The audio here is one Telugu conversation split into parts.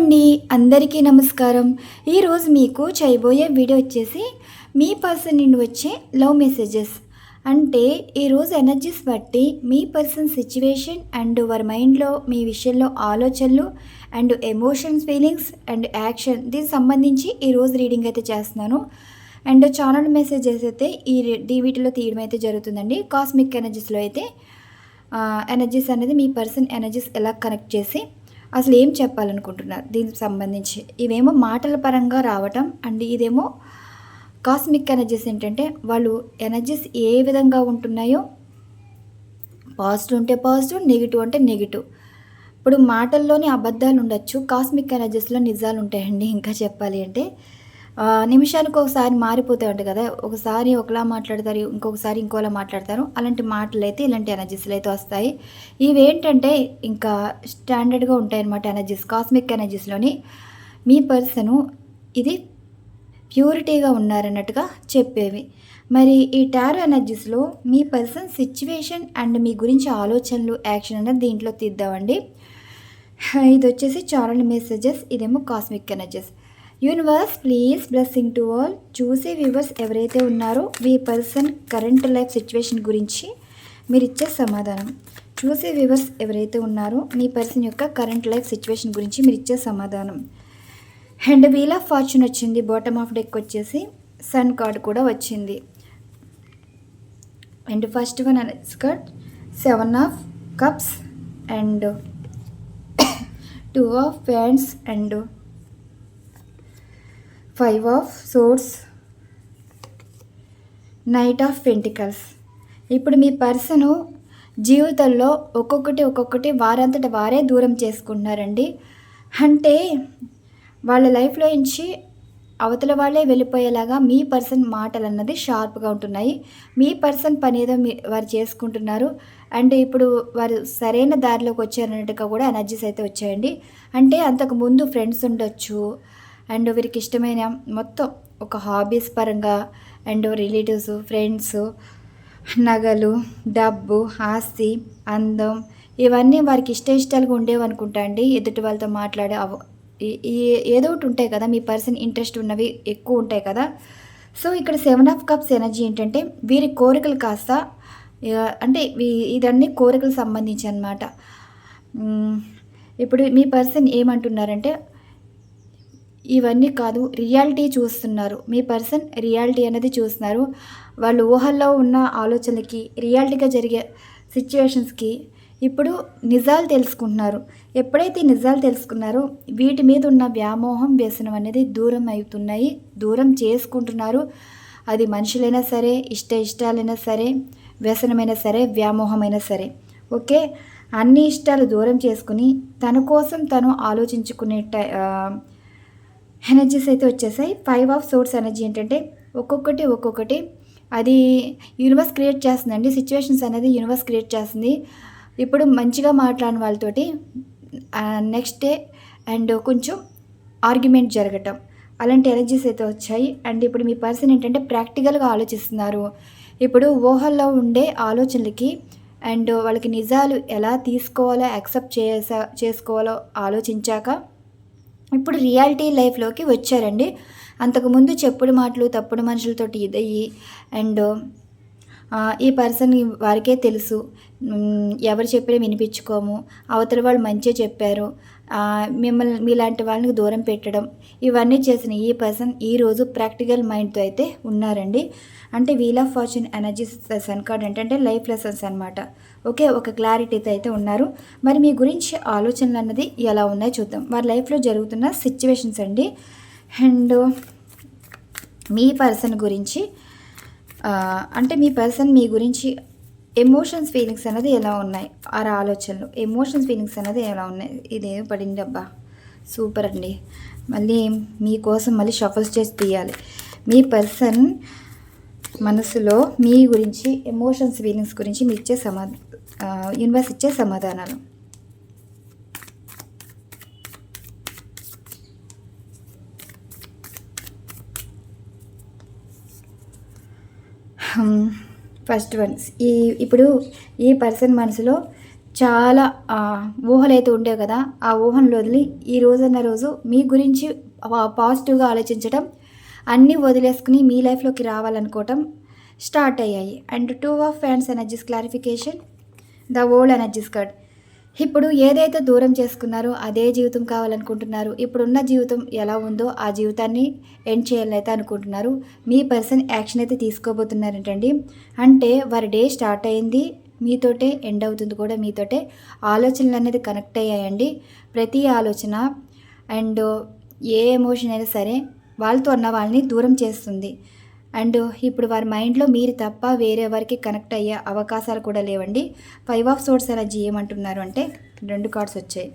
అండి అందరికీ నమస్కారం. ఈరోజు మీకు చేయబోయే వీడియో వచ్చేసి మీ పర్సన్ నుండి వచ్చే లవ్ మెసేజెస్. అంటే ఈరోజు ఎనర్జీస్ బట్టి మీ పర్సన్ సిచ్యువేషన్ అండ్ వారి మైండ్లో మీ విషయంలో ఆలోచనలు and emotions feelings and action దీనికి సంబంధించి ఈరోజు రీడింగ్ అయితే చేస్తున్నాను. అండ్ ఛానల్ మెసేజెస్ అయితే ఈ డీవీటీలో తీయడం అయితే జరుగుతుందండి. కాస్మిక్ ఎనర్జీస్లో అయితే ఎనర్జీస్ అనేది మీ పర్సన్ ఎనర్జీస్ ఎలా కనెక్ట్ చేసి అసలు ఏం చెప్పాలనుకుంటున్నారు? దీనికి సంబంధించి. ఇవేమో మాటల పరంగా రావటం అండ్ ఇదేమో కాస్మిక్ ఎనర్జీస్ ఏంటంటే వాళ్ళు ఎనర్జీస్ ఏ విధంగా ఉంటున్నాయో పాజిటివ్ ఉంటే పాజిటివ్ నెగిటివ్ అంటే నెగిటివ్. ఇప్పుడు మాటల్లోని అబద్ధాలు ఉండొచ్చు కాస్మిక్ ఎనర్జీస్లో నిజాలు ఉంటాయండి ఇంకా చెప్పాలి అంటే నిమిషానికి ఒకసారి మారిపోతూ ఉంటాయి కదా ఒకసారి ఒకలా మాట్లాడతారు ఇంకొకసారి ఇంకోలా మాట్లాడతారు. అలాంటి మాటలు అయితే ఇలాంటి ఎనర్జీస్లు అయితే వస్తాయి. ఇవేంటంటే ఇంకా స్టాండర్డ్గా ఉంటాయి అన్నమాట ఎనర్జీస్ కాస్మిక్ ఎనర్జీస్లోని మీ పర్సను ఇది ప్యూరిటీగా ఉన్నారన్నట్టుగా చెప్పేవి. మరి ఈ టారో ఎనర్జీస్లో మీ పర్సన్ సిచ్యువేషన్ అండ్ మీ గురించి ఆలోచనలు యాక్షన్ అనేది దీంట్లో తీద్దామండి. ఇది వచ్చేసి చారల్ మెసేజెస్ ఇదేమో cosmic energies universe please blessing to all చూసే వ్యూవర్స్ ఎవరైతే ఉన్నారో మీ పర్సన్ కరెంట్ లైఫ్ సిచ్యువేషన్ గురించి మీరు ఇచ్చే సమాధానం. చూసే వ్యూవర్స్ ఎవరైతే ఉన్నారో మీ పర్సన్ యొక్క కరెంట్ లైఫ్ సిచ్యువేషన్ గురించి మీరు ఇచ్చే సమాధానం. అండ్ వీల్ ఆఫ్ ఫార్చ్యూన్ వచ్చింది. బాటమ్ ఆఫ్ డెక్ వచ్చేసి సన్ కార్డ్ కూడా వచ్చింది. And first one skirt seven of cups and two of pants and five of swords knight of pentacles ఇప్పుడు మీ పర్సను జీవితంలో ఒక్కొక్కటి ఒక్కొక్కటి వారంతట వారే దూరం చేసుకుంటున్నారండి. అంటే వాళ్ళ లైఫ్లో నుంచి అవతల వాళ్ళే వెళ్ళిపోయేలాగా మీ పర్సన్ మాటలు అన్నది షార్ప్గా ఉంటున్నాయి. మీ పర్సన్ పని ఏదో మీ వారు చేసుకుంటున్నారు. అండ్ ఇప్పుడు వారు సరైన దారిలోకి వచ్చారన్నట్టుగా కూడా ఎనర్జీస్ అయితే వచ్చాయండి. అంటే అంతకు ముందు ఫ్రెండ్స్ ఉండొచ్చు అండ్ వీరికి ఇష్టమైన మొత్తం ఒక హాబీస్ పరంగా అండ్ రిలేటివ్స్ ఫ్రెండ్స్ నగలు డబ్బు ఆస్తి అందం ఇవన్నీ వారికి ఇష్ట ఇష్టాలుగా ఉండేవి అనుకుంటా అండి. ఎదుటి వాళ్ళతో మాట్లాడే అవ ఈ- ఏదో ఒకటి ఉంటాయి కదా మీ పర్సన్ ఇంట్రెస్ట్ ఉన్నవి ఎక్కువ ఉంటాయి కదా. సో ఇక్కడ సెవెన్ ఆఫ్ కప్స్ ఎనర్జీ ఏంటంటే వీరి కోరికలు కాస్త అంటే ఇదన్నీ కోరికలకు సంబంధించి అనమాట ఇప్పుడు మీ పర్సన్ ఏమంటున్నారంటే ఇవన్నీ కాదు రియాలిటీ చూస్తున్నారు. మీ పర్సన్ రియాలిటీ అనేది చూస్తున్నారు. వాళ్ళు ఊహల్లో ఉన్న ఆలోచనలకి రియాలిటీగా జరిగే సిచ్యువేషన్స్కి ఇప్పుడు నిజాలు తెలుసుకుంటున్నారు. ఎప్పుడైతే నిజాలు తెలుసుకున్నారో వీటి మీద ఉన్న వ్యామోహం వ్యసనం అనేది దూరం అవుతున్నాయి దూరం చేసుకుంటున్నారు. అది మనుషులైనా సరే ఇష్ట ఇష్టాలైనా సరే వ్యసనమైనా సరే వ్యామోహమైనా సరే. ఓకే? అన్ని ఇష్టాలు దూరం చేసుకుని తన కోసం తను ఆలోచించుకునే టై ఎనర్జీస్ అయితే వచ్చేసాయి. ఫైవ్ ఆఫ్ సోర్స్ ఎనర్జీ ఏంటంటే ఒక్కొక్కటి ఒక్కొక్కటి. అది యూనివర్స్ క్రియేట్ చేస్తుందండి. సిచ్యువేషన్స్ అనేది యూనివర్స్ క్రియేట్ చేస్తుంది. ఇప్పుడు మంచిగా మాట్లాడిన వాళ్ళతోటి నెక్స్ట్ డే అండ్ కొంచెం ఆర్గ్యుమెంట్ జరగటం. అలాంటి ఎనర్జీస్ అయితే వచ్చాయి. అండ్ ఇప్పుడు మీ పర్సన్ ఏంటంటే ప్రాక్టికల్గా ఆలోచిస్తున్నారు. ఇప్పుడు ఊహల్లో ఉండే ఆలోచనలకి అండ్ వాళ్ళకి నిజాలు ఎలా తీసుకోవాలో యాక్సెప్ట్ చేసా చేసుకోవాలో ఆలోచించాక ఇప్పుడు రియాలిటీ లైఫ్లోకి వచ్చారండి. అంతకుముందు చెప్పుడు మాటలు తప్పుడు మనుషులతోటి ఇదయ్యి అండ్ ఈ పర్సన్ వారికే తెలుసు. ఎవరు చెప్పినా వినిపించుకోము. అవతల వాళ్ళు మంచిగా చెప్పారు. మిమ్మల్ని మీలాంటి వాళ్ళని దూరం పెట్టడం ఇవన్నీ చేసిన ఈ పర్సన్ ఈరోజు ప్రాక్టికల్ మైండ్తో అయితే ఉన్నారండి. అంటే wheel of fortune energy sun card ఏంటంటే లైఫ్ లెసన్స్ అనమాట ఓకే ఒక క్లారిటీతో అయితే ఉన్నారు. మరి మీ గురించి ఆలోచనలు అన్నది ఎలా ఉన్నాయో చూద్దాం. వారి లైఫ్లో జరుగుతున్న సిచ్యువేషన్స్ అండి. అండ్ మీ పర్సన్ గురించి అంటే మీ పర్సన్ మీ గురించి ఎమోషన్స్ ఫీలింగ్స్ అనేది ఎలా ఉన్నాయి? ఆ ఆలోచనలు. ఎమోషన్స్ ఫీలింగ్స్ అనేది ఎలా ఉన్నాయి? ఇదేం పడింది అబ్బా సూపర్ అండి. మళ్ళీ మీకోసం మళ్ళీ షఫల్స్ చేసి తీయాలి. మీ పర్సన్ మనసులో మీ గురించి ఎమోషన్స్ ఫీలింగ్స్ గురించి మీ ఇచ్చే సమా యూనివర్స్ ఇచ్చే సమాధానాలు. Hmm. First one. ఈ ఇప్పుడు ఈ పర్సన్ మనసులో చాలా ఊహలు అయితే ఉండేవి కదా. ఆ ఊహను వదిలి ఈ రోజన్న రోజు మీ గురించి పా- పాజిటివ్గా ఆలోచించడం అన్నీ వదిలేసుకుని మీ లైఫ్లోకి రావాలనుకోవటం స్టార్ట్ అయ్యాయి. And two of fans energies clarification the old energies card ఇప్పుడు ఏదైతే దూరం చేసుకున్నారో అదే జీవితం కావాలనుకుంటున్నారు ఇప్పుడున్న జీవితం ఎలా ఉందో ఆ జీవితాన్ని ఎండ్ చేయాలైతే అనుకుంటున్నారు. మీ పర్సన్ యాక్షన్ అయితే తీసుకోబోతున్నారంటండి. అంటే వారి డే స్టార్ట్ అయింది మీతోటే ఎండ్ అవుతుంది కూడా మీతోటే. ఆలోచనలు అనేది కనెక్ట్ అయ్యాయండి. ప్రతి ఆలోచన అండ్ ఏ ఎమోషన్ అయినా సరే వాళ్ళతో ఉన్న వాళ్ళని దూరం చేస్తుంది. అండ్ ఇప్పుడు వారి మైండ్లో మీరు తప్ప వేరే వారికి కనెక్ట్ అయ్యే అవకాశాలు కూడా లేవండి. ఫైవ్ ఆఫ్ సోర్స్ ఎనర్జీ ఏమంటున్నారు అంటే రెండు కార్డ్స్ వచ్చాయి.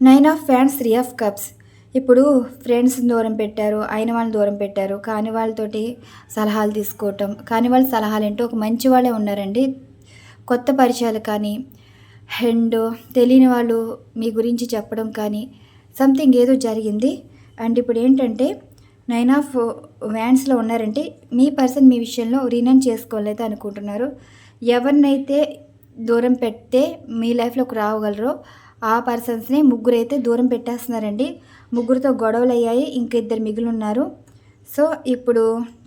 Nine of fans three of cups. ఇప్పుడు ఫ్రెండ్స్ దూరం పెట్టారు అయిన వాళ్ళని దూరం పెట్టారు. కాని వాళ్ళతోటి సలహాలు తీసుకోవటం కాని వాళ్ళ సలహాలు ఏంటో ఒక మంచి వాళ్ళే ఉన్నారండి. కొత్త పరిచయాలు కానీ అండ్ తెలియని వాళ్ళు మీ గురించి చెప్పడం కానీ సంథింగ్ ఏదో జరిగింది. అండ్ ఇప్పుడు ఏంటంటే నైన్ ఆఫ్ వ్యాన్స్లో ఉన్నారంటే మీ పర్సన్ మీ విషయంలో రీనన్ చేసుకోలేదు అనుకుంటున్నారు. ఎవరినైతే దూరం పెడితే మీ లైఫ్లోకి రావగలరో ఆ పర్సన్స్ని ముగ్గురు అయితే దూరం పెట్టేస్తున్నారండి. ముగ్గురితో గొడవలు అయ్యాయి ఇంక ఇద్దరు మిగిలి ఉన్నారు సో ఇప్పుడు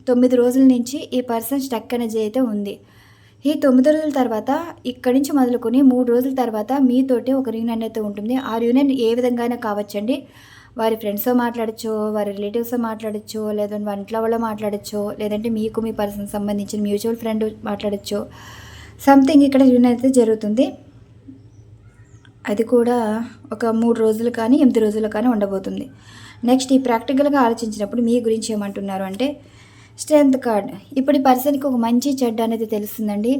తొమ్మిది రోజుల నుంచి ఈ పర్సన్ స్టక్ అనేది అయితే ఉంది. ఈ తొమ్మిది రోజుల తర్వాత ఇక్కడి నుంచి మొదలుకొని మూడు రోజుల తర్వాత మీతోటి ఒక రీనన్ అయితే ఉంటుంది. ఆ యూనియన్ ఏ విధంగానే కావచ్చండి. వారి ఫ్రెండ్స్తో మాట్లాడచ్చు వారి రిలేటివ్స్తో మాట్లాడచ్చు లేదంటే వాళ్ళ ఇంట్లో వాళ్ళ మాట్లాడచ్చు లేదంటే మీకు మీ పర్సన్ సంబంధించిన మ్యూచువల్ ఫ్రెండ్ మాట్లాడచ్చు సంథింగ్ ఇక్కడ అయితే జరుగుతుంది. అది కూడా ఒక మూడు రోజులు కానీ ఎనిమిది రోజులు కానీ ఉండబోతుంది. నెక్స్ట్ ఈ ప్రాక్టికల్గా ఆలోచించినప్పుడు మీ గురించి ఏమంటున్నారు అంటే స్ట్రెంత్ కార్డ్. ఇప్పుడు ఈ పర్సన్కి ఒక మంచి చెడ్డ అనేది తెలుస్తుందండి.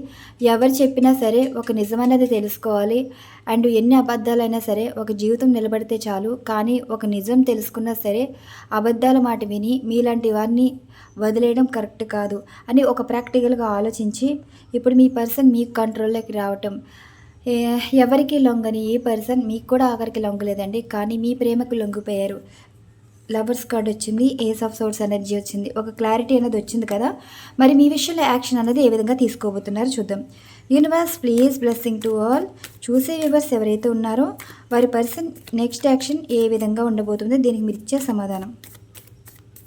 ఎవరు చెప్పినా సరే ఒక నిజం అనేది తెలుసుకోవాలి. అండ్ ఎన్ని అబద్ధాలైనా సరే ఒక జీవితం నిలబడితే చాలు. కానీ ఒక నిజం తెలుసుకున్నా సరే అబద్ధాల మాట విని మీలాంటి వారిని వదిలేయడం కరెక్ట్ కాదు అని ఒక ప్రాక్టికల్గా ఆలోచించి ఇప్పుడు మీ పర్సన్ మీ కంట్రోల్లోకి రావటం. ఎవరికి లొంగని ఏ పర్సన్ మీకు కూడా ఆఖరికి లొంగలేదండి. కానీ మీ ప్రేమకు లొంగిపోయారు. లవర్స్ కార్డ్ వచ్చింది ఏస్ ఆఫ్ సోర్స్ ఎనర్జీ వచ్చింది. ఒక క్లారిటీ అనేది వచ్చింది కదా. మరి మీ విషయంలో యాక్షన్ అనేది ఏ విధంగా తీసుకోబోతున్నారు చూద్దాం. Universe please blessing to all. చూసే వ్యూవర్స్ ఎవరైతే ఉన్నారో వారి పర్సన్ నెక్స్ట్ యాక్షన్ ఏ విధంగా ఉండబోతుంది దీనికి మీరు ఇచ్చే సమాధానం.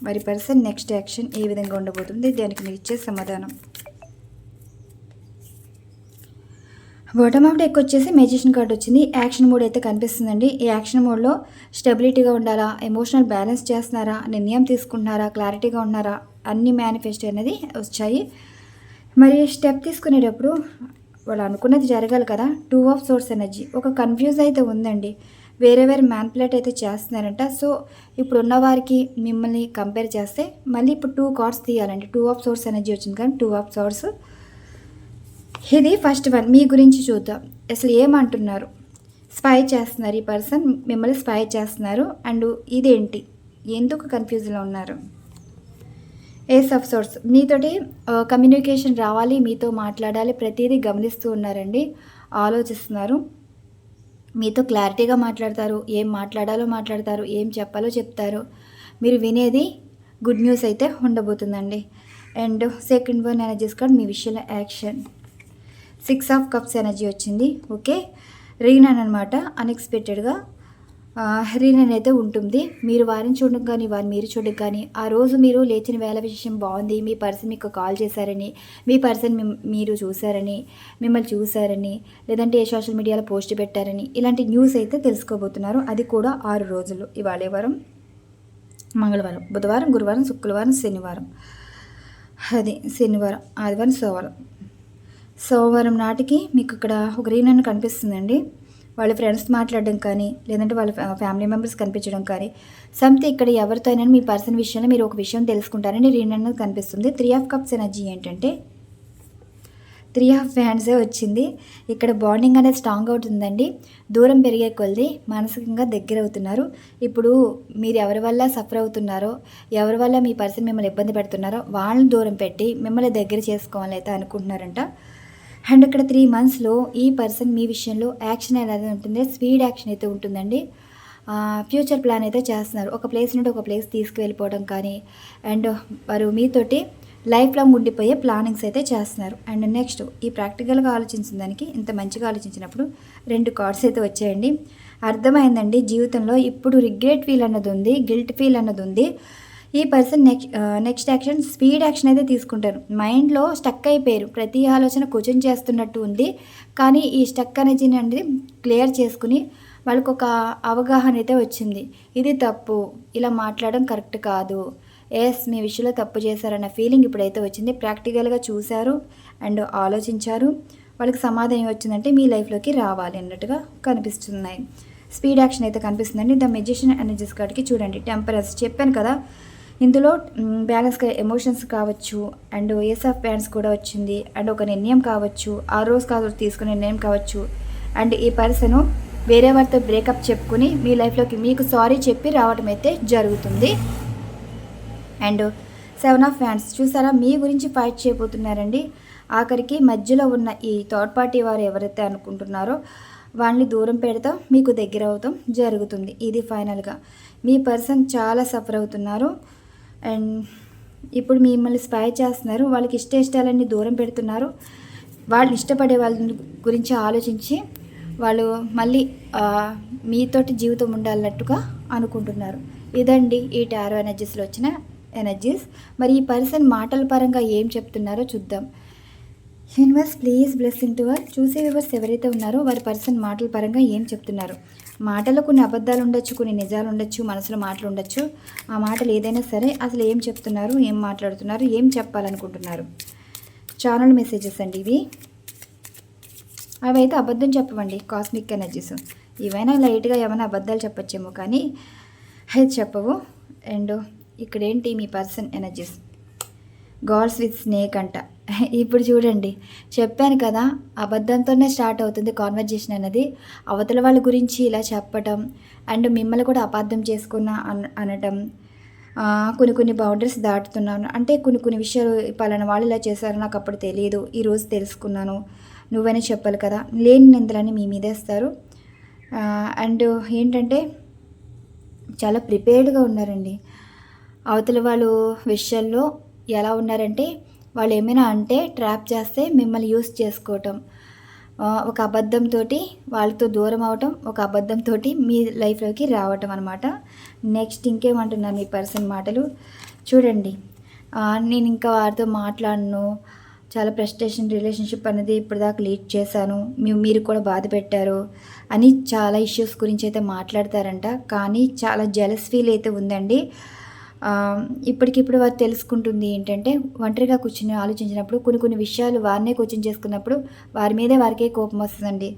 వారి పర్సన్ నెక్స్ట్ యాక్షన్ ఏ విధంగా ఉండబోతుంది దానికి మీరు ఇచ్చే సమాధానం. బాటమ్ ఆఫ్ డెక్ వచ్చేసి మెజిషియన్ కార్డ్ వచ్చింది. యాక్షన్ మోడ్ అయితే కనిపిస్తుందండి. ఈ యాక్షన్ మోడ్లో స్టెబిలిటీగా ఉండాలా? ఎమోషనల్ బ్యాలెన్స్ చేస్తున్నారా? నిర్ణయం తీసుకుంటున్నారా? క్లారిటీగా ఉన్నారా? అన్ని మేనిఫెస్ట్ అనేది వచ్చాయి. మరి స్టెప్ తీసుకునేటప్పుడు వాళ్ళు అనుకున్నది జరగాలి కదా? టూ ఆఫ్ సోర్స్ ఎనర్జీ ఒక కన్ఫ్యూజ్ అయితే ఉందండి. వేరే వేరే మ్యాన్పులేట్ అయితే చేస్తున్నారంట. సో ఇప్పుడు ఉన్న వారికి మిమ్మల్ని కంపేర్ చేస్తే మళ్ళీ ఇప్పుడు టూ కార్డ్స్ తీయాలండి. టూ ఆఫ్ సోర్స్ ఎనర్జీ వచ్చింది కానీ టూ ఆఫ్ సోర్స్ ఇది ఫస్ట్ వన్. మీ గురించి చూద్దాం. అసలు ఏమంటున్నారు? స్పై చేస్తున్నారు ఈ పర్సన్. మిమ్మల్ని స్పై చేస్తున్నారు. అండ్ ఇదేంటి? ఎందుకు కన్ఫ్యూజ్లో ఉన్నారు? Ace of swords. మీతోటి కమ్యూనికేషన్ రావాలి మీతో మాట్లాడాలి ప్రతిదీ గమనిస్తూ ఉన్నారండి. ఆలోచిస్తున్నారు. మీతో క్లారిటీగా మాట్లాడతారు. ఏం మాట్లాడాలో మాట్లాడతారు. ఏం చెప్పాలో చెప్తారు. మీరు వినేది గుడ్ న్యూస్ అయితే ఉండబోతుందండి. And second one energies card మీ విషయంలో action. Six of cups energy వచ్చింది. ఓకే? రీనన్ అనమాట అన్ఎక్స్పెక్టెడ్గా రీనన్ అయితే ఉంటుంది. మీరు వారిని చూడడం కానీ వారిని మీరు చూడడం కానీ ఆ రోజు మీరు లేచిన వేళ విషయం బాగుంది. మీ పర్సన్ మీకు కాల్ చేశారని మీ పర్సన్ మీరు చూశారని మిమ్మల్ని చూశారని లేదంటే ఏ సోషల్ మీడియాలో పోస్ట్ పెట్టారని ఇలాంటి న్యూస్ అయితే తెలుసుకోబోతున్నారు. అది కూడా ఆరు రోజులు ఇవాళ వారం మంగళవారం బుధవారం గురువారం శుక్రవారం శనివారం. అది శనివారం ఆదివారం సోమవారం. సోమవారం నాటికి మీకు ఇక్కడ ఒక రీనన్ను కనిపిస్తుందండి. వాళ్ళ ఫ్రెండ్స్ మాట్లాడడం కానీ లేదంటే వాళ్ళ ఫ్యా- ఫ్యామిలీ మెంబర్స్ కనిపించడం కానీ సంథింగ్ ఇక్కడ ఎవరితో అయినా మీ పర్సన్ విషయంలో మీరు ఒక విషయం తెలుసుకుంటారని రీనన్ కనిపిస్తుంది. త్రీ ఆఫ్ కప్స్ ఎనర్జీ ఏంటంటే త్రీ ఆఫ్ హ్యాండ్సే వచ్చింది. ఇక్కడ బాండింగ్ అనేది స్ట్రాంగ్ అవుతుందండి దూరం పెరిగే కొలది మానసికంగా దగ్గర అవుతున్నారు. ఇప్పుడు మీరు ఎవరి వల్ల సఫర్ అవుతున్నారో ఎవరి వల్ల మీ పర్సన్ మిమ్మల్ని ఇబ్బంది పెడుతున్నారో వాళ్ళని దూరం పెట్టి మిమ్మల్ని దగ్గర చేసుకోవాలని అయితే అనుకుంటున్నారంట. అండ్ ఇక్కడ త్రీ మంత్స్లో ఈ పర్సన్ మీ విషయంలో యాక్షన్ అనేది ఉంటుంది. స్పీడ్ యాక్షన్ అయితే ఉంటుందండి. ఫ్యూచర్ ప్లాన్ అయితే చేస్తున్నారు. ఒక ప్లేస్ నుండి ఒక ప్లేస్ తీసుకువెళ్ళిపోవడం కానీ అండ్ వారు మీతోటి లైఫ్ లాంగ్ ఉండిపోయే ప్లానింగ్స్ అయితే చేస్తున్నారు. అండ్ నెక్స్ట్ ఈ ప్రాక్టికల్గా ఆలోచించిన దానికి ఇంత మంచిగా ఆలోచించినప్పుడు రెండు కార్డ్స్ అయితే వచ్చాయండి. అర్థమైందండి? జీవితంలో ఇప్పుడు రిగ్రెట్ ఫీల్ అన్నది ఉంది గిల్ట్ ఫీల్ అన్నది ఉంది. ఈ person next next action speed action అయితే తీసుకుంటారు. మైండ్లో స్టక్ అయిపోయారు. ప్రతి ఆలోచన క్వశ్చన్ చేస్తున్నట్టు ఉంది. కానీ ఈ స్టక్ అనేది అనేది క్లియర్ చేసుకుని వాళ్ళకు ఒక అవగాహన అయితే వచ్చింది. ఇది తప్పు. ఇలా మాట్లాడడం కరెక్ట్ కాదు. ఎస్ మీ విషయంలో తప్పు చేశారన్న ఫీలింగ్ ఇప్పుడైతే వచ్చింది. ప్రాక్టికల్గా చూశారు అండ్ ఆలోచించారు. వాళ్ళకి సమాధానం వచ్చిందంటే మీ లైఫ్లోకి రావాలి అన్నట్టుగా కనిపిస్తున్నాయి. స్పీడ్ యాక్షన్ అయితే కనిపిస్తుందండి. ద మెజిషియన్ ఎనర్జీస్ కార్డ్కి చూడండి. టెంపరస్ చెప్పాను కదా. ఇందులో బ్యాలెన్స్గా ఎమోషన్స్ కావచ్చు అండ్ ఏస్ ఆఫ్ కూడా వచ్చింది. అండ్ ఒక నిర్ణయం కావచ్చు ఆ రోజు కాదు తీసుకునే నిర్ణయం కావచ్చు. అండ్ ఈ పర్సన్ వేరే వారితో బ్రేకప్ చెప్పుకుని మీ లైఫ్లోకి మీకు సారీ చెప్పి రావడం అయితే జరుగుతుంది. అండ్ సెవెన్ ఆఫ్ ఫ్యాన్స్ చూసారా? మీ గురించి ఫైట్ చేయబోతున్నారండి. ఆఖరికి మధ్యలో ఉన్న ఈ థర్డ్ పార్టీ వారు ఎవరైతే అనుకుంటున్నారో వాళ్ళని దూరం పెడతాం మీకు దగ్గర అవుతాం జరుగుతుంది. ఇది ఫైనల్గా మీ పర్సన్ చాలా సఫర్ అవుతున్నారు. అండ్ ఇప్పుడు మిమ్మల్ని స్పై చేస్తున్నారు. వాళ్ళకి ఇష్ట ఇష్టాలన్నీ దూరం పెడుతున్నారు. వాళ్ళు ఇష్టపడే వాళ్ళ గురించి ఆలోచించి వాళ్ళు మళ్ళీ మీతోటి జీవితం ఉండాలన్నట్టుగా అనుకుంటున్నారు. ఇదండి ఈ టారో ఎనర్జీస్లో వచ్చిన ఎనర్జీస్. మరి ఈ పర్సన్ మాటల పరంగా ఏం చెప్తున్నారో చూద్దాం. Universe please blessing to our చూసే వివర్స్ ఎవరైతే ఉన్నారో వారి పర్సన్ మాటల పరంగా ఏం చెప్తున్నారు? మాటలో కొన్ని అబద్ధాలు ఉండొచ్చు కొన్ని నిజాలు ఉండొచ్చు మనసులో మాటలు ఉండొచ్చు. ఆ మాటలు ఏదైనా సరే అసలు ఏం చెప్తున్నారు ఏం మాట్లాడుతున్నారు ఏం చెప్పాలనుకుంటున్నారు? ఛానల్ మెసేజెస్ అండి ఇవి. అవి అయితే అబద్ధం చెప్పవండి కాస్మిక్ ఎనర్జీస్ ఇవైనా లైట్గా ఏమైనా అబద్ధాలు చెప్పచ్చేమో కానీ అయితే చెప్పవు. అండ్ ఇక్కడ ఏంటి మీ person energies girls with snake అంట. ఇప్పుడు చూడండి. చెప్పాను కదా అబద్ధంతోనే స్టార్ట్ అవుతుంది కాన్వర్జేషన్ అనేది అవతల వాళ్ళ గురించి ఇలా చెప్పటం అండ్ మిమ్మల్ని కూడా అపార్థం చేసుకున్న అన అనటం కొన్ని కొన్ని బౌండరీస్ దాటుతున్నాను. అంటే కొన్ని కొన్ని విషయాలు పలానా వాళ్ళు ఇలా చేశారు నాకు అప్పుడు తెలియదు. ఈరోజు తెలుసుకున్నాను. నువ్వనే చెప్పాలి కదా? లేని నిందలని మీ మీదేస్తారు అండ్ ఏంటంటే చాలా ప్రిపేర్డ్గా ఉన్నారండి. అవతల వాళ్ళు విషయాల్లో ఎలా ఉన్నారంటే వాళ్ళు ఏమైనా అంటే ట్రాప్ చేస్తే మిమ్మల్ని యూస్ చేసుకోవటం. ఒక అబద్ధంతో వాళ్ళతో దూరం అవటం ఒక అబద్ధంతో మీ లైఫ్లోకి రావటం అనమాట నెక్స్ట్ ఇంకేమంటున్నాను మీ పర్సన్ మాటలు? చూడండి. నేను ఇంకా వారితో మాట్లాడను. చాలా ప్రెస్టేషన్ రిలేషన్షిప్ అనేది ఇప్పటిదాకా లీడ్ చేశాను. మీరు కూడా బాధ పెట్టారు అని చాలా ఇష్యూస్ గురించి అయితే మాట్లాడతారంట. కానీ చాలా జెలస్ ఫీల్ అయితే ఉందండి. ఇప్పటికిప్పుడు వారు తెలుసుకుంటుంది ఏంటంటే ఒంటరిగా కూర్చుని ఆలోచించినప్పుడు కొన్ని కొన్ని విషయాలు వారినే కోచింగ్ చేసుకున్నప్పుడు వారి మీదే వారికే కోపం వస్తుందండి.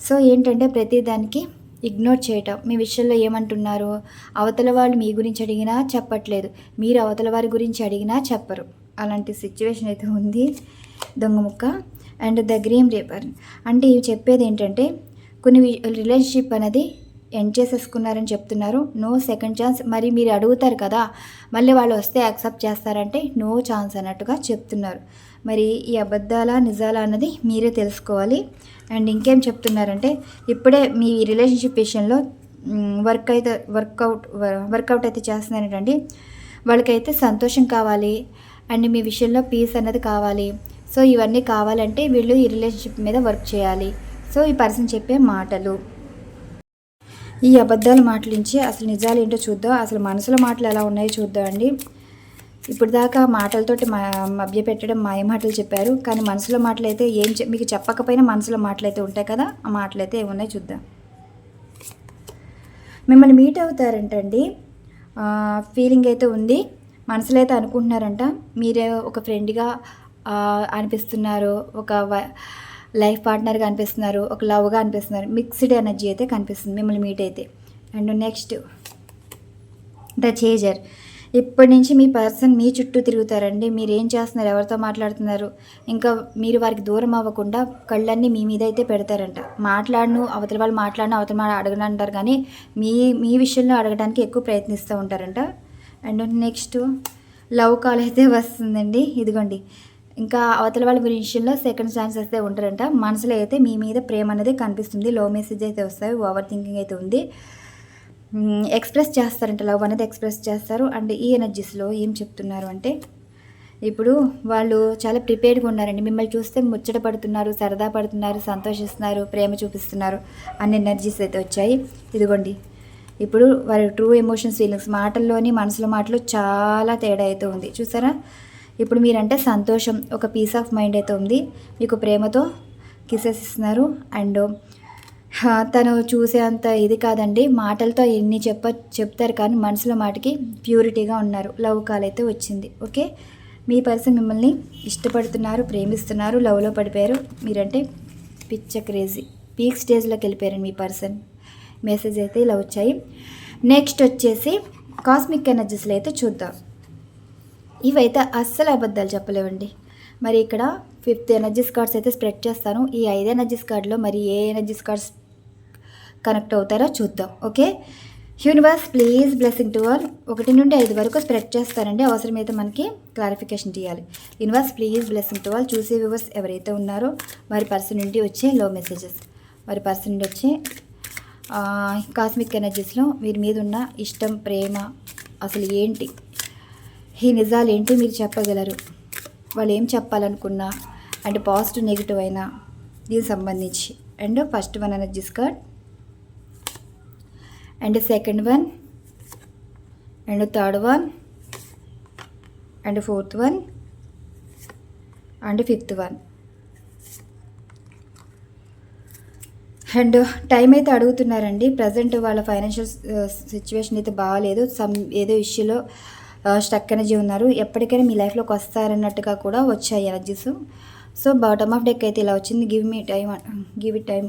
సో ఏంటంటే ప్రతి దానికి ఇగ్నోర్ చేయటం. మీ విషయంలో ఏమంటున్నారు అవతల వాళ్ళు మీ గురించి అడిగినా చెప్పట్లేదు. మీరు అవతల వారి గురించి అడిగినా చెప్పరు. అలాంటి సిచ్యువేషన్ అయితే ఉంది. దొంగ ముక్క అండ్ ద గ్రీమ్ రేపర్. అంటే ఇవి చెప్పేది ఏంటంటే కొన్ని రిలేషన్షిప్ అనేది ఎండ్ చేసేసుకున్నారని చెప్తున్నారు. నో సెకండ్ ఛాన్స్ మరి మీరు అడుగుతారు కదా మళ్ళీ వాళ్ళు వస్తే యాక్సెప్ట్ చేస్తారంటే నో ఛాన్స్ అన్నట్టుగా చెప్తున్నారు. మరి ఈ అబద్ధాల నిజాలా అన్నది మీరే తెలుసుకోవాలి. అండ్ ఇంకేం చెప్తున్నారంటే ఇప్పుడే మీ రిలేషన్షిప్ విషయంలో వర్క్ అయితే వర్కౌట్ వర్కౌట్ అయితే చేస్తున్నారంటండి. వాళ్ళకైతే సంతోషం కావాలి. అండ్ మీ విషయంలో పీస్ అన్నది కావాలి. సో ఇవన్నీ కావాలంటే వీళ్ళు ఈ రిలేషన్షిప్ మీద వర్క్ చేయాలి. సో ఈ పర్సన్ చెప్పే మాటలు. ఈ అబద్ధాలు మాటలించి అసలు నిజాలు ఏంటో చూద్దాం. అసలు మనసులో మాటలు ఎలా ఉన్నాయో చూద్దాం అండి. ఇప్పుడు దాకా మాటలతోటి మా మభ్య పెట్టడం మాయ మాటలు చెప్పారు. కానీ మనసులో మాటలు అయితే ఏం చె- మీకు చెప్పకపోయినా మనసులో మాటలు అయితే ఉంటాయి కదా ఆ మాటలు అయితే ఏమున్నాయో చూద్దాం. మిమ్మల్ని మీట్ అవుతారంటండి. ఫీలింగ్ అయితే ఉంది. మనసులో అయితే అనుకుంటున్నారంట. మీరే ఒక ఫ్రెండ్గా అనిపిస్తున్నారు ఒక వ- లైఫ్ పార్ట్నర్గా అనిపిస్తున్నారు ఒక లవ్గా అనిపిస్తున్నారు మిక్స్డ్ ఎనర్జీ అయితే కనిపిస్తుంది మిమ్మల్ని మీట్ అయితే. And next the chaser. ఇప్పటి నుంచి మీ పర్సన్ మీ చుట్టూ తిరుగుతారండి మీరు ఏం చేస్తున్నారు ఎవరితో మాట్లాడుతున్నారు ఇంకా మీరు వారికి దూరం అవ్వకుండా కళ్ళన్నీ మీ మీద అయితే పెడతారంట. మాట్లాడను అవతల వాళ్ళు మాట్లాడిన అవతల వాళ్ళు అడగను అంటారు కానీ మీ మీ విషయంలో అడగడానికి ఎక్కువ ప్రయత్నిస్తూ ఉంటారంట. అండ్ నెక్స్ట్ లవ్ కాల్ అయితే వస్తుందండి. ఇదిగోండి ఇంకా అవతల వాళ్ళ విషయంలో సెకండ్ ఛాన్స్ అయితే ఉంటారంట. మనసులో అయితే మీ మీద ప్రేమ అనేది కనిపిస్తుంది. లో మెసేజ్ అయితే వస్తాయి. ఓవర్ థింకింగ్ అయితే ఉంది. ఎక్స్ప్రెస్ చేస్తారంట. లవ్ అనేది ఎక్స్ప్రెస్ చేస్తారు. అండ్ ఈ ఎనర్జీస్లో ఏం చెప్తున్నారు అంటే ఇప్పుడు వాళ్ళు చాలా ప్రిపేర్డ్గా ఉన్నారండి. మిమ్మల్ని చూస్తే ముచ్చట పడుతున్నారు సరదా పడుతున్నారు సంతోషిస్తున్నారు ప్రేమ చూపిస్తున్నారు అన్ని ఎనర్జీస్ అయితే వచ్చాయి. ఇదిగోండి. ఇప్పుడు వారి ట్రూ ఎమోషన్స్ ఫీలింగ్స్ మాటల్లోని మనసులో మాటలు చాలా తేడా అయితే ఉంది. చూసారా? ఇప్పుడు మీరంటే సంతోషం. ఒక పీస్ ఆఫ్ మైండ్ అయితే ఉంది. మీకు ప్రేమతో కిసెస్ ఇస్తున్నారు. అండ్ తను చూసే అంత ఇది కాదండి. మాటలతో ఎన్ని చెప్ప చెప్తారు కానీ మనసులో మాటకి ప్యూరిటీగా ఉన్నారు. లవ్ కాల్ అయితే వచ్చింది. ఓకే మీ పర్సన్ మిమ్మల్ని ఇష్టపడుతున్నారు ప్రేమిస్తున్నారు లవ్లో పడిపోయారు. మీరంటే పిచ్చ క్రేజీ పీక్ స్టేజ్లోకి వెళ్ళిపోయారండి మీ పర్సన్ మెసేజ్ అయితే ఇలా వచ్చాయి. నెక్స్ట్ వచ్చేసి కాస్మిక్ ఎనర్జీస్లో అయితే చూద్దాం. ఇవైతే అస్సలు అబద్ధాలు చెప్పలేవండి. మరి ఇక్కడ ఫిఫ్త్ ఎనర్జీస్ కార్డ్స్ అయితే స్ప్రెడ్ చేస్తాను. ఈ ఐదు ఎనర్జీస్ కార్డులో మరి ఏ ఎనర్జీస్ కార్డ్స్ కనెక్ట్ అవుతారో చూద్దాం. Okay? Universe please blessing to all. ఒకటి నుండి ఐదు వరకు స్ప్రెడ్ చేస్తారండి అవసరమైతే మనకి క్లారిఫికేషన్ చేయాలి universe please blessing to all. చూసే వ్యూవర్స్ ఎవరైతే ఉన్నారో వారి పర్సన్ నుండి వచ్చే లో మెసేజెస్. వారి పర్సన్ నుండి వచ్చే కాస్మిక్ ఎనర్జీస్లో వీరి మీద ఉన్న ఇష్టం ప్రేమ అసలు ఏంటి? ఈ నిజాలు ఏంటి మీరు చెప్పగలరు? వాళ్ళు ఏం చెప్పాలనుకున్నా అండ్ పాజిటివ్ నెగిటివ్ అయినా దీనికి సంబంధించి. And first one energies card. And second one. And third one. And fourth one. And fifth one. And time అయితే అడుగుతున్నారండి. ప్రజెంట్ వాళ్ళ ఫైనాన్షియల్ సిచ్యువేషన్ అయితే బాగాలేదు. సమ్ ఏదో ఇష్యూలో స్టక్ ఎనర్జీ ఉన్నారు. ఎప్పటికైనా మీ లైఫ్లోకి వస్తారన్నట్టుగా కూడా వచ్చాయి energies so bottom of deck అయితే ఇలా వచ్చింది. Give me time give it time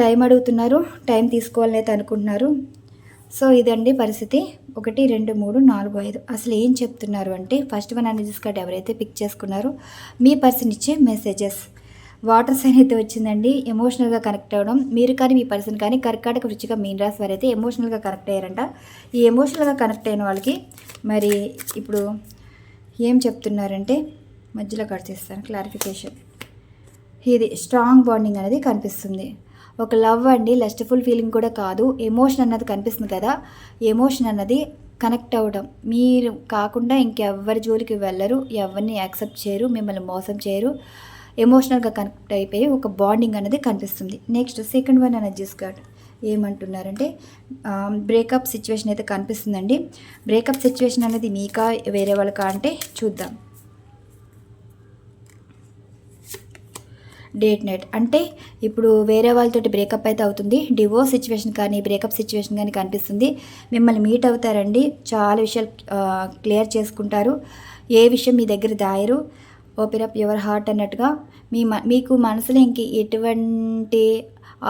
time అడుగుతున్నారు. టైం తీసుకోవాలని అయితే అనుకుంటున్నారు. సో ఇదండి పరిస్థితి. ఒకటి రెండు మూడు నాలుగు ఐదు. అసలు ఏం చెప్తున్నారు అంటే ఫస్ట్ వన్ ఎనర్జీస్ కార్డ్ ఎవరైతే పిక్ చేసుకున్నారో మీ పర్సన్ ఇచ్చే మెసేజెస్ వాటర్ సైన్ అయితే వచ్చిందండి ఎమోషనల్గా కనెక్ట్ అవ్వడం. మీరు కానీ మీ పర్సన్ కానీ కర్కాటక వృచ్చిక మీన్ రాశి వారు అయితే ఎమోషనల్గా కనెక్ట్ అయ్యారంట. ఈ ఎమోషనల్గా కనెక్ట్ అయిన వాళ్ళకి మరి ఇప్పుడు ఏం చెప్తున్నారంటే మధ్యలో కట్ చేస్తాను క్లారిఫికేషన్ ఇది స్ట్రాంగ్ బాండింగ్ అనేది కనిపిస్తుంది. ఒక లవ్ అండి లస్ట్ఫుల్ ఫీలింగ్ కూడా కాదు. ఎమోషన్ అన్నది కనిపిస్తుంది కదా. ఎమోషన్ అన్నది కనెక్ట్ అవ్వడం. మీరు కాకుండా ఇంకెవ్వరి జోలికి వెళ్ళరు ఎవరిని యాక్సెప్ట్ చేయరు మిమ్మల్ని మోసం చేయరు. ఎమోషనల్గా కనెక్ట్ అయిపోయి ఒక బాండింగ్ అనేది కనిపిస్తుంది. Next second one energies card ఏమంటున్నారంటే బ్రేకప్ సిచ్యువేషన్ అయితే కనిపిస్తుందండి. బ్రేకప్ సిచ్యువేషన్ అనేది మీకా వేరే వాళ్ళకా అంటే చూద్దాం. Date night. అంటే ఇప్పుడు వేరే వాళ్ళతోటి బ్రేకప్ అయితే అవుతుంది. డివోర్స్ సిచ్యువేషన్ కానీ బ్రేకప్ సిచ్యువేషన్ కానీ కనిపిస్తుంది. మిమ్మల్ని మీట్ అవుతారండి. చాలా విషయాలు క్లియర్ చేసుకుంటారు. ఏ విషయం మీ దగ్గర దాయరు? ఓపెన్ అప్ యువర్ హార్ట్ అన్నట్టుగా మీ మ మీకు మనసులో ఇంక ఎటువంటి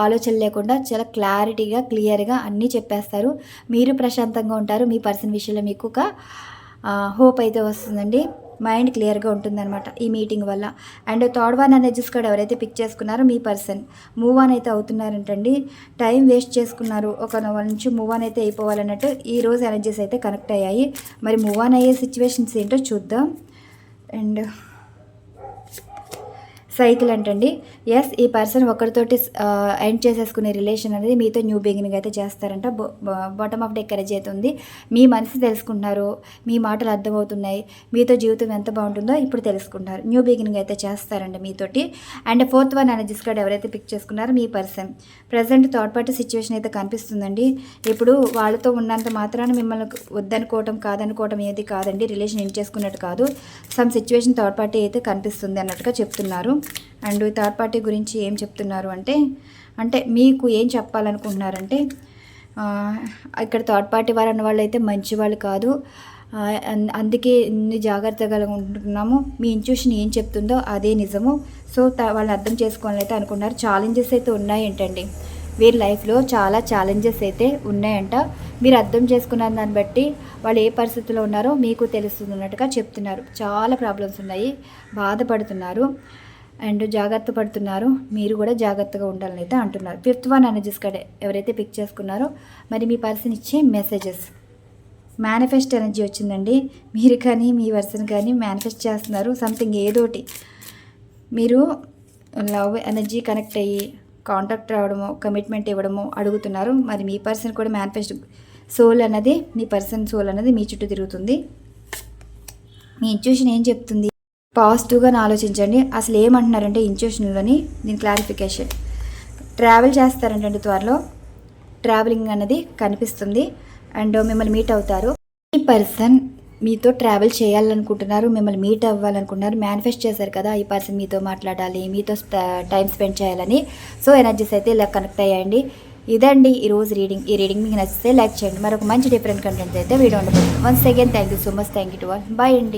ఆలోచన లేకుండా చాలా క్లారిటీగా క్లియర్గా అన్నీ చెప్పేస్తారు. మీరు ప్రశాంతంగా ఉంటారు. మీ పర్సన్ విషయంలో మీకు ఒక హోప్ అయితే వస్తుందండి. మైండ్ క్లియర్గా ఉంటుందన్నమాట ఈ మీటింగ్ వల్ల. అండ్ థర్డ్ వన్ ఎనర్జీస్ కూడా ఎవరైతే పిక్ చేసుకున్నారో మీ పర్సన్. మూవ్ ఆన్ అయితే అవుతున్నారంటండి. టైం వేస్ట్ చేసుకున్నారు. ఒక నుంచి మూవ్ ఆన్ అయితే అయిపోవాలన్నట్టు ఈ రోజు ఎనర్జీస్ అయితే కనెక్ట్ అయ్యాయి. మరి మూవ్ ఆన్ అయ్యే సిచ్యువేషన్స్ ఏంటో చూద్దాం. అండ్ సైకిల్ అంటండి. ఎస్ ఈ పర్సన్ ఒకరితోటి ఎండ్ చేసేసుకునే రిలేషన్ అనేది మీతో న్యూ బిగినింగ్ అయితే చేస్తారంట. బాటమ్ ఆఫ్ డెక్ ఎనర్జీ అయితే ఉంది. మీ మనసు తెలుసుకుంటున్నారు. మీ మాటలు అర్థమవుతున్నాయి. మీతో జీవితం ఎంత బాగుంటుందో ఇప్పుడు తెలుసుకుంటారు న్యూ బిగినింగ్ అయితే చేస్తారండి మీతోటి. And fourth one energies card ఎవరైతే పిక్ చేసుకున్నారో మీ person present third party situation అయితే కనిపిస్తుందండి. ఇప్పుడు వాళ్ళతో ఉన్నంత మాత్రాన మిమ్మల్ని వద్దనుకోవటం కాదనుకోవటం ఏది కాదండి. రిలేషన్ ఎండ్ చేసుకున్నట్టు కాదు. సమ్ సిచ్యువేషన్ థర్డ్ పార్టీ అయితే కనిపిస్తుంది అన్నట్టుగా చెప్తున్నారు. అండ్ థర్డ్ పార్టీ గురించి ఏం చెప్తున్నారు అంటే అంటే మీకు ఏం చెప్పాలనుకుంటున్నారంటే ఇక్కడ థర్డ్ పార్టీ వారు అన్న వాళ్ళు అయితే మంచి వాళ్ళు కాదు అన్- అందుకే ఇన్ని జాగ్రత్తగా ఉంటున్నాము. మీ ఇంట్యూషన్ ఏం చెప్తుందో అదే నిజము. సో వాళ్ళని అర్థం చేసుకోవాలని అయితే అనుకున్నారు ఛాలెంజెస్ అయితే ఉన్నాయంటండి. వీరి లైఫ్లో చాలా ఛాలెంజెస్ అయితే ఉన్నాయంట. మీరు అర్థం చేసుకున్న దాన్ని బట్టి వాళ్ళు ఏ పరిస్థితిలో ఉన్నారో మీకు తెలుస్తుంది అన్నట్టుగా చెప్తున్నారు. చాలా ప్రాబ్లమ్స్ ఉన్నాయి. బాధపడుతున్నారు. అండ్ జాగ్రత్త పడుతున్నారు. మీరు కూడా జాగ్రత్తగా ఉండాలని అయితే అంటున్నారు. ఫిఫ్త్ వన్ ఎనర్జీస్ కడే ఎవరైతే పిక్ చేసుకున్నారో మరి మీ పర్సన్ ఇచ్చే మెసేజెస్ మేనిఫెస్ట్ ఎనర్జీ వచ్చిందండి. మీరు కానీ మీ పర్సన్ కానీ మేనిఫెస్ట్ చేస్తున్నారు. సంథింగ్ ఏదోటి. మీరు లవ్ ఎనర్జీ కనెక్ట్ అయ్యి కాంటాక్ట్ రావడము కమిట్మెంట్ ఇవ్వడము అడుగుతున్నారు. మరి మీ పర్సన్ కూడా మేనిఫెస్ట్ సోల్ అన్నది మీ పర్సన్ సోల్ అన్నది మీ చుట్టూ తిరుగుతుంది. మీ ఇంట్యూషన్ ఏం చెప్తుంది? పాజిటివ్గా ఆలోచించండి. అసలు ఏమంటున్నారంటే ఇంట్యూషన్లోని దీని క్లారిఫికేషన్ ట్రావెల్ చేస్తారంటండి త్వరలో. ట్రావెలింగ్ అనేది కనిపిస్తుంది. అండ్ మిమ్మల్ని మీట్ అవుతారు. ఈ పర్సన్ మీతో ట్రావెల్ చేయాలనుకుంటున్నారు మిమ్మల్ని మీట్ అవ్వాలనుకుంటున్నారు మేనిఫెస్ట్ చేశారు కదా ఈ పర్సన్ మీతో మాట్లాడాలి మీతో టైం స్పెండ్ చేయాలని. సో ఎనర్జీస్ అయితే ఇలా కనెక్ట్ అయ్యండి ఇదండి ఈ రోజు రీడింగ్ ఈ రీడింగ్ మీకు నచ్చితే లైక్ చేయండి. మరొక మంచి డిఫరెంట్ కంటెంట్ అయితే వీడియో ఉండబోతుంది once again thank you so much thank you to all bye అండి.